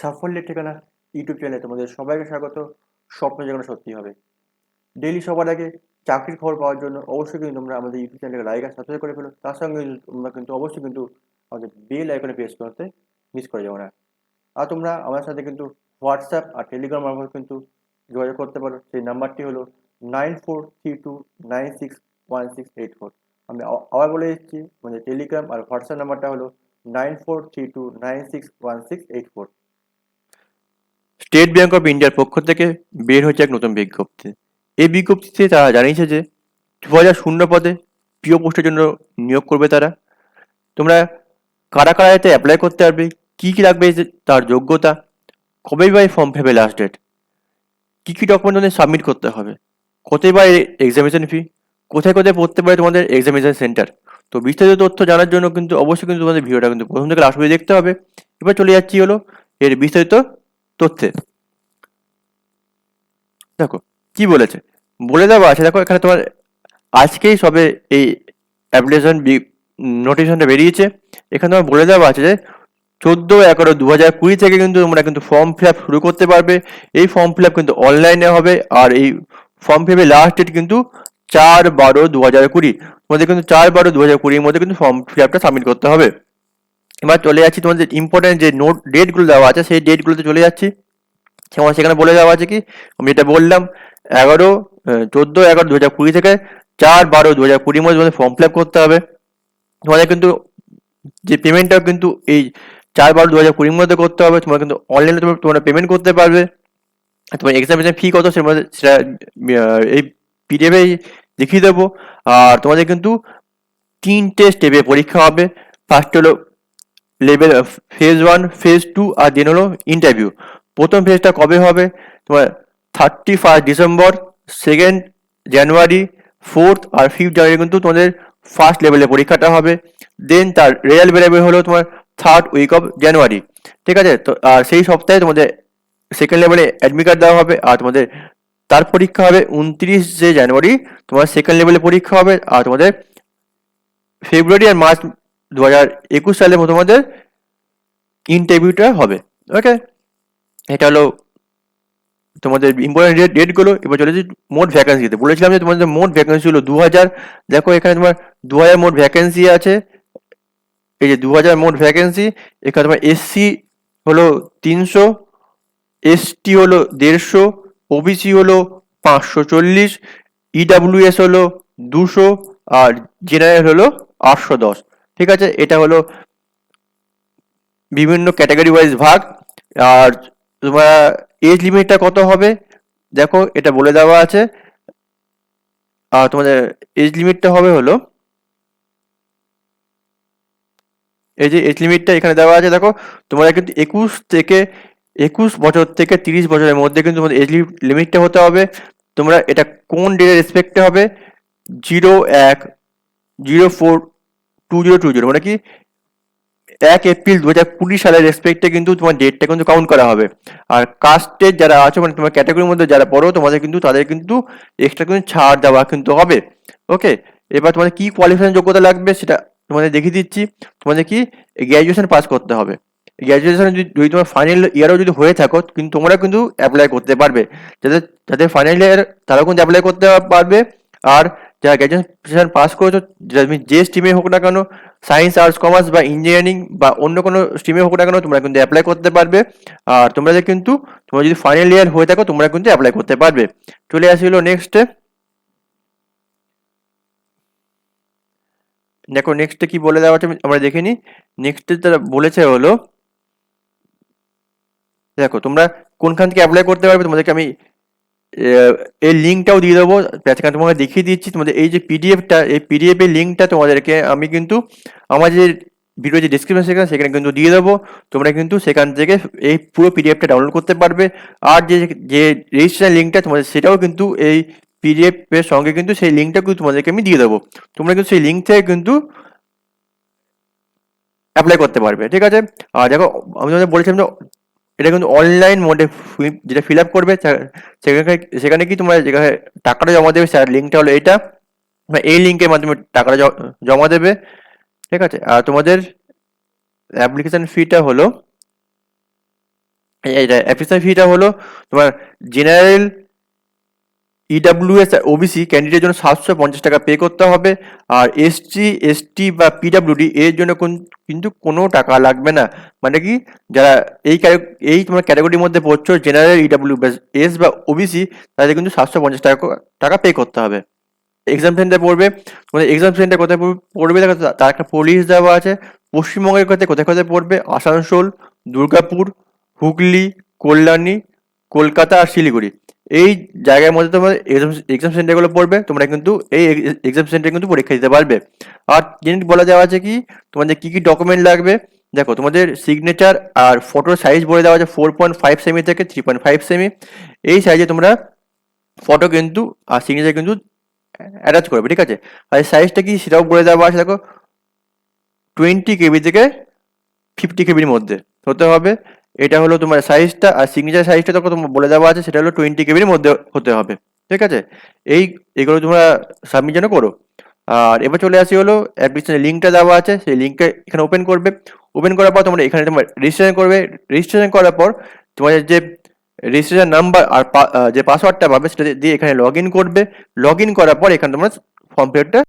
সাফল্যের ঠিকানা ইউটিউব চ্যানেলে তোমাদের সবাইকে স্বাগত। স্বপ্ন যেন সত্যি হবে। ডেইলি সবার আগে চাকরির খবর পাওয়ার জন্য অবশ্যই কিন্তু তোমরা আমাদের ইউটিউব চ্যানেলকে লাইক আর সাবস্ক্রাইব করে ফেলো। তার সঙ্গে তোমরা কিন্তু অবশ্যই কিন্তু আমাদের বেল আইকনে প্রেস করতে মিস করে যাব না। আর তোমরা আমার সাথে কিন্তু হোয়াটসঅ্যাপ আর টেলিগ্রাম মারফত কিন্তু যোগাযোগ করতে পারো। সেই নাম্বারটি হলো nine four three two nine six one six eight four আমি আবার বলে দিচ্ছি মানে টেলিগ্রাম আর হোয়াটসঅ্যাপ নাম্বারটা হলো nine four three two nine six one six eight four state bank of ইন্ডিয়ার পক্ষ থেকে বের হয়েছে এক নতুন বিজ্ঞপ্তি। এই বিজ্ঞপ্তিতে তারা জানিয়েছে যে দু হাজার শূন্য পদে প্রিয় পোস্টের জন্য নিয়োগ করবে তারা। তোমরা কারা কারা এতে অ্যাপ্লাই করতে পারবে? কী কী লাগবে তার যোগ্যতা? কবে বা ফর্ম ফেবে লাস্ট ডেট কী কী ডকুমেন্ট সাবমিট করতে হবে? কোথায় বা এক্সামিনেশন ফি কোথায় কোথায় পড়তে পারে তোমাদের এক্সামিনেশন সেন্টার তো বিস্তারিত তথ্য জানার জন্য কিন্তু অবশ্যই কিন্তু তোমাদের ভিডিওটা কিন্তু প্রথম থেকে লাস্ট পর্যন্ত দেখতে হবে। এবার চলে যাচ্ছি হলো এর বিস্তারিত তথ্যে। দেখো, কি বলেছে? বলে দেওয়া আছে, দেখো, এখানে তোমার আজকেই সবে এই অ্যাপ্লিকেশন নোটিফিকেশনটা বেরিয়েছে। এখানে তোমার বলে দেওয়া আছে যে, চোদ্দ এগারো দু হাজার কুড়ি থেকে কিন্তু তোমরা কিন্তু ফর্ম ফিল আপ শুরু করতে পারবে। এই ফর্ম ফিল আপ কিন্তু অনলাইনে হবে, আর এই ফর্ম ফিল লাস্ট ডেট কিন্তু চার বারো দু হাজার কুড়ি। তোমাদের কিন্তু চার বারো দু হাজার কুড়ির মধ্যে কিন্তু ফর্ম ফিল আপটা সাবমিট করতে হবে। এবার চলে যাচ্ছি তোমাদের ইম্পর্টেন্ট যে নোট ডেটগুলো দেওয়া আছে, সেই ডেটগুলোতে চলে যাচ্ছি। যেমন সেখানে বলে দেওয়া আছে কি? আমি যেটা বললাম, এগারো চোদ্দ, এগারো দু হাজার কুড়ি থেকে চার, বারো দু হাজার কুড়ির মধ্যে তোমাদের ফর্ম ফিল আপ করতে হবে। তোমাদের কিন্তু যে পেমেন্টটা কিন্তু এই চার, বারো দু হাজার কুড়ির মধ্যে করতে হবে। তোমরা কিন্তু অনলাইনে তোমরা তোমরা পেমেন্ট করতে পারবে। তোমার এক্সামিনেশন ফি কত, সেটা সেটা এই পিডিএফে দেখিয়ে দেবো। আর তোমাদের কিন্তু তিনটে স্টেপে পরীক্ষা হবে। ফার্স্ট হলো level phase one phase two আর দেন হলো ইন্টারভিউ প্রথম ফেজটা কবে হবে? তোমার thirty first December second January fourth আর ফিফথ জানুয়ারি কিন্তু তোমাদের ফার্স্ট লেভেলের পরীক্ষাটা হবে। দেন তার রেজাল্ট বেরোবে হলো তোমার থার্ড উইক অফ জানুয়ারি ঠিক আছে? তো, আর সেই সপ্তাহে তোমাদের সেকেন্ড লেভেলে অ্যাডমিট কার্ড দেওয়া হবে আর তোমাদের তার পরীক্ষা হবে উনত্রিশে জানুয়ারি তোমার সেকেন্ড লেভেলে পরীক্ষা হবে আর তোমাদের ফেব্রুয়ারি আর মার্চ দু হাজার একুশ সালে তোমাদের ইন্টারভিউটা হবে। ওকে এটা হলো তোমাদের ইম্পর্টেন্ট ডেট ডেটগুলো এবার চলে যাচ্ছি মোট ভ্যাকেন্সিতে বলেছিলাম যে তোমাদের মোট ভ্যাকেন্সি হলো দু হাজার দেখো এখানে তোমার দু হাজার মোট ভ্যাকেন্সি আছে। এই যে দু হাজার মোট ভ্যাকেন্সি এখানে তোমার এসসি হলো তিনশো এসটি হলো দেড়শো ওবিসি হলো পাঁচশো চল্লিশ ইডাব্লিউএস হলো দুশো, আর জেনারেল হলো আটশো দশ। ঠিক আছে? এটা হলো বিভিন্ন ক্যাটাগরি ওয়াইজ ভাগ। আর তোমার এজ লিমিটটা কত হবে? দেখো, এটা বলে দেওয়া আছে। আর তোমাদের এজ লিমিটটা হবে হলো, এই যে এজ লিমিটটা এখানে দেওয়া আছে, দেখো তোমরা কিন্তু একুশ থেকে, একুশ বছর থেকে তিরিশ বছরের মধ্যে কিন্তু তোমাদের এজ লিমিটটা হতে হবে। তোমরা এটা কোন ডেটের রেসপেক্টে হবে? জিরো এক zero four two zero two zero মানে কি এক এপ্রিল দু হাজার কুড়ি সালের রেসপেক্টে কিন্তু তোমার ডেটটা কিন্তু কাউন্ট করা হবে। আর কাস্টের যারা আছো মানে তোমার ক্যাটাগরির মধ্যে যারা পড়ো তোমাদের কিন্তু, তাদের কিন্তু এক্সট্রা কিন্তু ছাড় দেওয়া কিন্তু হবে। ওকে এবার তোমাদের কি কোয়ালিফিকেশন যোগ্যতা লাগবে সেটা তোমাদের দেখিয়ে দিচ্ছি। তোমাদের কি গ্র্যাজুয়েশন পাস করতে হবে। গ্র্যাজুয়েশন যদি তোমার ফাইনাল ইয়ারও যদি হয়ে থাকো, কিন্তু তোমরা কিন্তু অ্যাপ্লাই করতে পারবে। যাদের যাদের ফাইনাল ইয়ার তারাও কিন্তু অ্যাপ্লাই করতে পারবে। আর যারা গ্র্যাজুয়েশন পাস করেছ তুমি যে স্ট্রিমে হোক না কেন সায়েন্স আর্টস কমার্স বা ইঞ্জিনিয়ারিং বা অন্য কোনো স্ট্রিমে হোক না কেন, তোমরা কিন্তু অ্যাপ্লাই করতে পারবে। আর তোমরা যে কিন্তু, তোমরা যদি ফাইনাল ইয়ার হয়ে থাকো, তোমরা কিন্তু অ্যাপ্লাই করতে পারবে। চলে আসিল নেক্সটে দেখো নেক্সটে কি বলে দেওয়া আছে আমি- আমরা দেখে নিই। নেক্সটে তারা বলেছে হলো, দেখো তোমরা কোনখান থেকে অ্যাপ্লাই করতে পারবে, তোমাদেরকে আমি এই লিঙ্কটাও দিয়ে দেবো। সেখানে তোমাকে দেখিয়ে দিচ্ছি। তোমাদের এই যে পিডিএফটা এই পিডিএফ এর লিঙ্কটা তোমাদেরকে আমি কিন্তু আমার যে ভিডিও যে ডিসক্রিপশন সেখানে সেখানে কিন্তু দিয়ে দেবো। তোমরা কিন্তু সেখান থেকে এই পুরো পিডিএফটা ডাউনলোড করতে পারবে। আর যে যে রেজিস্ট্রেশন লিঙ্কটা তোমাদের, সেটাও কিন্তু এই পিডিএফ এর সঙ্গে কিন্তু সেই লিঙ্কটা কিন্তু তোমাদেরকে আমি দিয়ে দেবো। তোমরা কিন্তু সেই লিঙ্ক থেকে কিন্তু অ্যাপ্লাই করতে পারবে, ঠিক আছে? আর দেখো, আমি তোমাদের বলেছিলাম যে এটা কিন্তু অনলাইন মোডে যেটা ফিল আপ করবে সেখানে সেখানে কি তোমরা যেখানে টাকাটা জমা দেবে স্যার লিঙ্কটা হলো এটা এই লিঙ্কের মাধ্যমে টাকাটা জমা দেবে, ঠিক আছে? আর তোমাদের অ্যাপ্লিকেশান ফিটা হলো অ্যাপ্লিকেশন ফিটা হলো তোমার জেনারেল ইডাব্লিউএস ওবিসি ক্যান্ডিডেটের জন্য সাতশো পঞ্চাশ টাকা পে করতে হবে। আর এসসি এসটি বা পিডাব্লিউডি এর জন্য কোন- কিন্তু কোনো টাকা লাগবে না। মানে কি? যারা এই এই তোমার ক্যাটাগরির মধ্যে পড়ছো জেনারেল ইডাব্লিউ এস বা ওবিসি তাদের কিন্তু সাতশো পঞ্চাশ টাকা টাকা পে করতে হবে। এক্সাম সেন্টার পড়বে। তোমাদের এক্সাম সেন্টার কোথায় পড়বে? তার একটা পুলিশ দেওয়া আছে। পশ্চিমবঙ্গের কোথায় কোথায় কোথায় পড়বে? আসানসোল, দুর্গাপুর, হুগলি, কল্যাণী, কলকাতা আর শিলিগুড়ি। এই জায়গার মধ্যে তোমার এক্সাম সেন্টারগুলো পড়বে, তোমরা কিন্তু এই এক্সাম সেন্টারে কিন্তু পরীক্ষা দিতে পারবে। আর জিনিস বলা যাওয়া আছে কি, তোমাদের কি কি ডকুমেন্ট লাগবে? দেখো, তোমাদের সিগনেচার আর ফটোর সাইজ বলে দেওয়া আছে ফোর পয়েন্ট ফাইভ সেমি থেকে থ্রি পয়েন্ট ফাইভ সেমি এই সাইজে তোমরা ফটো কিন্তু আর সিগনেচার কিন্তু অ্যাটাচ করবে, ঠিক আছে? আর সাইজটা কি সেটাও বলে দেওয়া আছে, দেখো টোয়েন্টি কেবি থেকে ফিফটি কেবির মধ্যে। হতে হবে এটা হলো তোমার সাইজটা আর সিগনেচার সাইজটা তো তোমার বলে দেওয়া আছে, সেটা হলো টোয়েন্টি কেবির মধ্যে হতে হবে, ঠিক আছে? এই, এগুলো তোমরা সাবমিট যেন করো। আর এবার চলে আসি হলো অ্যাপ্লিকেশনের লিঙ্কটা দেওয়া আছে, সেই লিঙ্কটা এখানে ওপেন করবে। ওপেন করার পর তোমরা এখানে তোমার রেজিস্ট্রেশন করবে। রেজিস্ট্রেশন করার পর তোমাদের যে রেজিস্ট্রেশন নাম্বার আর যে পাসওয়ার্ডটা পাবে, সেটা দিয়ে এখানে লগ ইন করবে। লগ ইন করার পর এখানে তোমরা ফর্ম ফিলআপটা